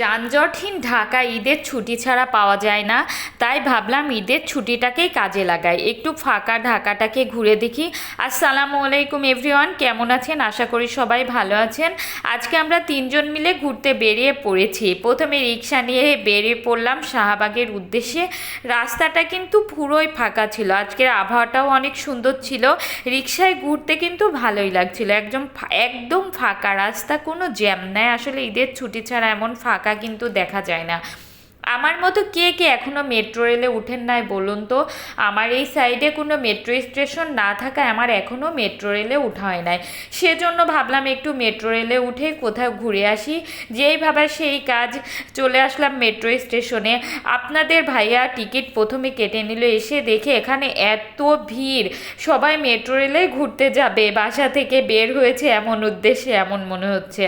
যানজটহীন ঢাকা ঈদের ছুটি ছাড়া পাওয়া যায় না, তাই ভাবলাম ঈদের ছুটিটাকেই কাজে লাগাই। একটু ফাঁকা ঢাকাটাকে ঘুরে দেখি। আসসালামু আলাইকুম এভরিওয়ান, কেমন আছেন? আশা করি সবাই ভালো আছেন। আজকে আমরা তিনজন মিলে ঘুরতে বেরিয়ে পড়েছি। প্রথমে রিক্সা নিয়ে বেরিয়ে পড়লাম শাহবাগের উদ্দেশ্যে। রাস্তাটা কিন্তু পুরোই ফাঁকা ছিল। আজকের আবহাওয়াটাও অনেক সুন্দর ছিল। রিক্সায় ঘুরতে কিন্তু ভালোই লাগছিল। একদম একদম ফাঁকা রাস্তা, কোনো জ্যাম নেয় আসলে ঈদের ছুটি ছাড়া এমন ফাঁকা কিন্তু দেখা যায় না। আমার মতো কে কে এখনও মেট্রো রেলে উঠেন নাই বলুন তো? আমার এই সাইডে কোনো মেট্রো স্টেশন না থাকায় আমার এখনও মেট্রো রেলে উঠা হয় নাই। সেজন্য ভাবলাম একটু মেট্রো রেলে উঠে কোথাও ঘুরে আসি। যেই ভাবা সেই কাজ চলে আসলাম মেট্রো স্টেশনে আপনাদের ভাইয়া টিকিট প্রথমে কেটে নিল, এসে দেখে এখানে এত ভিড়। সবাই মেট্রো রেলে ঘুরতে যাবে, বাসা থেকে বের হয়েছে এমন উদ্দেশ্যে, এমন মনে হচ্ছে।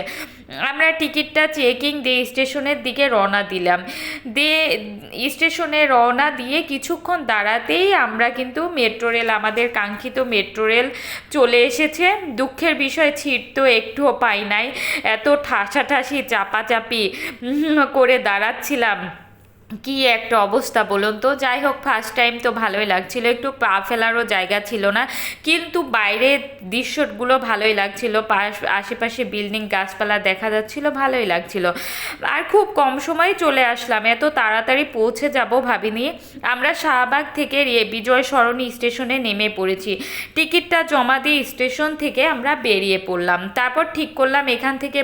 আমরা টিকিটটা চেকিং দিয়ে স্টেশনের দিকে রওনা দিলাম। দিয়ে স্টেশনে রওনা দিয়ে কিছুক্ষণ দাঁড়াতেই আমরা কিন্তু মেট্রো রেল, আমাদের কাঙ্ক্ষিত মেট্রো রেল চলে এসেছে। দুঃখের বিষয়, ছিট তো একটুও পাই নাই। এত ঠাসাঠাসি, চাপাচাপি করে দাঁড়াচ্ছিলাম। কি একটা অবস্থা বলুন তো? যাই হোক ফার্স্ট টাইম তো ভালোই লাগছিল। একটু পা ফেলারও জায়গা ছিল না। কিন্তু বাইরের দৃশ্যগুলো ভালোই লাগছিল। পাশ, আশেপাশে বিল্ডিং গাছপালা দেখা যাচ্ছিল, ভালোই লাগছিল। আর খুব কম সময়ে চলে আসলাম। এত তাড়াতাড়ি পৌঁছে যাব ভাবিনি। আমরা শাহবাগ থেকে বিজয় সরণি স্টেশনে নেমে পড়েছি। টিকিটটা জমা দিয়ে স্টেশন থেকে আমরা বেরিয়ে পড়লাম। তারপর ঠিক করলাম, এখান থেকে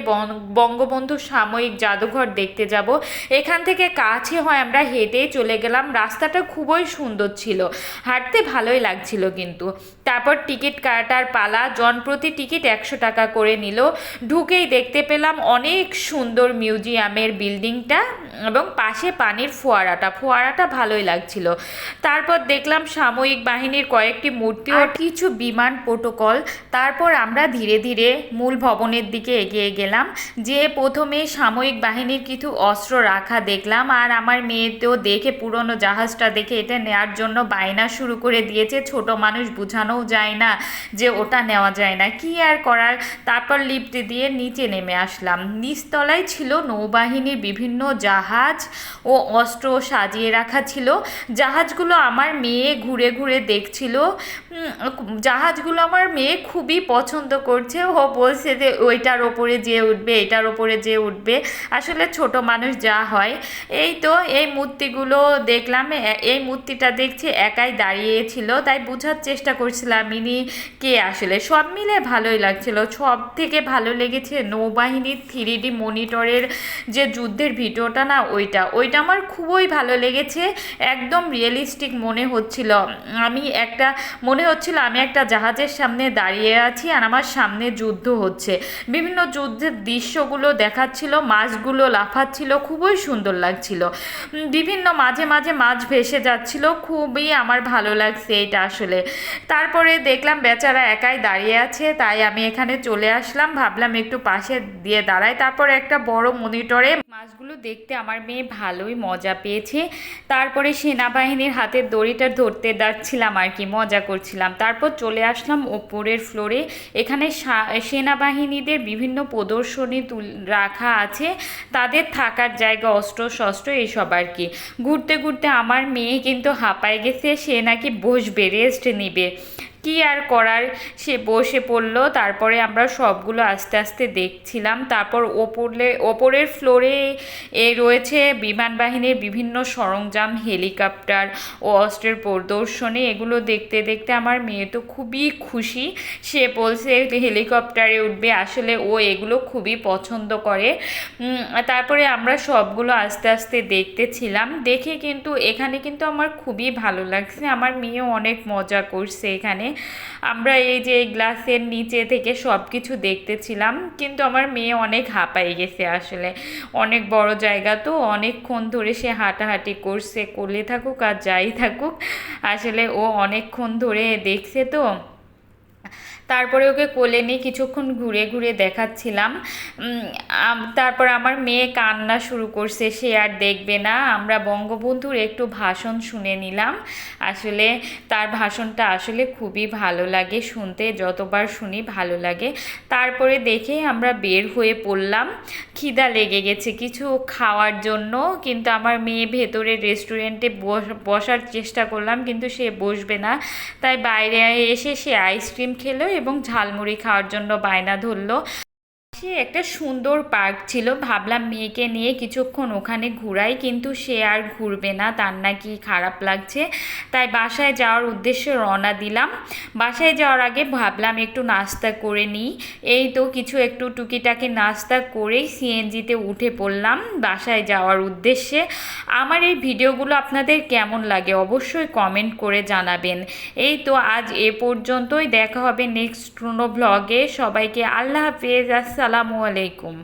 বঙ্গবন্ধু সাময়িক জাদুঘর দেখতে যাব। এখান থেকে কাছে হয় আমরা হেঁটেই চলে গেলাম। রাস্তাটা খুবই সুন্দর ছিল। হাঁটতে ভালোই লাগছিল কিন্তু। তারপর টিকিট কাটার পালা জনপ্রতি টিকিট একশো টাকা করে নিল। ঢুকেই দেখতে পেলাম অনেক সুন্দর মিউজিয়ামের বিল্ডিংটা এবং পাশে পানির ফোয়ারাটা। ফোয়ারাটা ভালোই লাগছিল। তারপর দেখলাম সাময়িক বাহিনীর কয়েকটি মূর্তি ও কিছু বিমান প্রোটোকল। তারপর আমরা ধীরে ধীরে মূল ভবনের দিকে এগিয়ে গেলাম। যে প্রথমে সাময়িক বাহিনীর কিছু অস্ত্র রাখা দেখলাম আর আমার মেয়ে তো দেখে, পুরনো জাহাজটা দেখে এটা নেওয়ার জন্য বায়না শুরু করে দিয়েছে। ছোট মানুষ বোঝানোও যায় না যে ওটা নেওয়া যায় না। কি আর করার? তারপর লিফট দিয়ে নিচে নেমে আসলাম। নিচতলায় ছিল নৌবাহিনীর বিভিন্ন জাহাজ ও অস্ত্র সাজিয়ে রাখা ছিল। জাহাজগুলো আমার মেয়ে ঘুরে ঘুরে দেখছিল। জাহাজগুলো আমার মেয়ে খুবই পছন্দ করছে। ও বলছে যে, ওইটার ওপরে যে উঠবে, এটার ওপরে যে উঠবে। আসলে ছোট মানুষ যা হয়। এই তো এই মূর্তিগুলো দেখলাম এই মূর্তিটা দেখছি একাই দাঁড়িয়েছিল, তাই বোঝার চেষ্টা করছিলাম ইনি কে আসলে। সব মিলে ভালোই লাগছিল। সব থেকে ভালো লেগেছে নৌবাহিনীর থ্রি ডি মনিটরের যে যুদ্ধের ভিডিওটা না, ওইটা। ওইটা আমার খুবই ভালো লেগেছে, একদম রিয়েলিস্টিক মনে হচ্ছিল। আমি একটা, মনে হচ্ছিল আমি একটা জাহাজের সামনে দাঁড়িয়ে আছি আর আমার সামনে যুদ্ধ হচ্ছে। বিভিন্ন যুদ্ধের দৃশ্যগুলো দেখাচ্ছিল, মাছগুলো লাফাচ্ছিল, খুবই সুন্দর লাগছিল। বিভিন্ন মাঝে মাঝে মাছ ভেসে যাচ্ছিল, খুবই আমার ভালো লাগছে এটা আসলে। তারপরে দেখলাম বেচারা একাই দাঁড়িয়ে আছে, তাই আমি এখানে চলে আসলাম, ভাবলাম একটু পাশে দিয়ে দাঁড়াই। তারপর একটা বড় মনিটরে মাছগুলো দেখতে আমার মেয়ে ভালোই মজা পেয়েছে। তারপরে সেনাবাহিনীর হাতের দড়িটা ধরতে যাচ্ছিলাম আর কি, মজা করছিলাম। তারপর চলে আসলাম ওপরের ফ্লোরে এখানে সেনাবাহিনীদের বিভিন্ন প্রদর্শনী তুল, রাখা আছে। তাদের থাকার জায়গা অস্ত্র শস্ত্র এসব আর কি। ঘুরতে ঘুরতে আমার মেয়ে কিন্তু হাঁপায় গেছে, সে নাকি বসবে রেস্ট নিবে। কি আর করার? সে বসে পড়ল, তারপরে আমরা সবগুলো আস্তে আস্তে দেখছিলাম। তারপর ওপরে ওপরের ফ্লোরে এ রয়েছে বিমান বাহিনীর বিভিন্ন সরঞ্জাম, হেলিকপ্টার ও অস্ত্রের প্রদর্শনী। এগুলো দেখতে দেখতে আমার মেয়ে তো খুবই খুশি। সে বলছে, হেলিকপ্টারে উঠবে। আসলে ও এগুলো খুবই পছন্দ করে। তারপরে আমরা সবগুলো আস্তে আস্তে দেখতেছিলাম। দেখে কিন্তু, এখানে কিন্তু আমার খুবই ভালো লাগছে। আমার মেয়েও অনেক মজা করছে এখানে। আমরা এই যে গ্লাসের নিচে থেকে সব কিছু দেখতেছিলাম, কিন্তু আমার মেয়ে অনেক হাঁপাই গেছে আসলে। অনেক বড় জায়গা তো, অনেকক্ষণ ধরে সে হাঁটাহাঁটি করছে কোলে থাকুক আর যাই থাকুক, আসলে ও অনেকক্ষণ ধরে দেখছে তো। তারপরে ওকে কোলে নিয়ে কিছুক্ষণ ঘুরে ঘুরে দেখাচ্ছিলাম। তারপর আমার মেয়ে কান্না শুরু করছে, সে আর দেখবে না। আমরা বঙ্গবন্ধুর একটু ভাষণ শুনে নিলাম। আসলে তার ভাষণটা আসলে খুবই ভালো লাগে, শুনতে যতবার শুনি ভালো লাগে। তারপরে দেখে আমরা বের হয়ে পড়লাম। খিদা লেগে গেছে কিছু খাওয়ার জন্য, কিন্তু আমার মেয়ে ভেতরে রেস্টুরেন্টে বস- বসার চেষ্টা করলাম, কিন্তু সে বসবে না। তাই বাইরে এসে সে আইসক্রিম খেলো এবং ঝালমুড়ি খাওয়ার জন্য বায়না ধরলো। সে একটা সুন্দর পার্ক ছিল, ভাবলাম মেয়েকে নিয়ে কিছুক্ষণ ওখানে ঘুরাই, কিন্তু সে আর ঘুরবে না, তার নাকি খারাপ লাগছে। তাই বাসায় যাওয়ার উদ্দেশ্যে রওনা দিলাম। বাসায় যাওয়ার আগে ভাবলাম একটু নাস্তা করে নিই। এই তো কিছু একটু টুকিটাকি নাস্তা করেই সিএনজিতে উঠে পড়লাম বাসায় যাওয়ার উদ্দেশ্যে। আমার এই ভিডিওগুলো আপনাদের কেমন লাগে অবশ্যই কমেন্ট করে জানাবেন। এই তো আজ এ পর্যন্তই, দেখা হবে নেক্সট কোনো ব্লগে সবাইকে আল্লাহ হাফেজ আসসালামু আলাইকুম।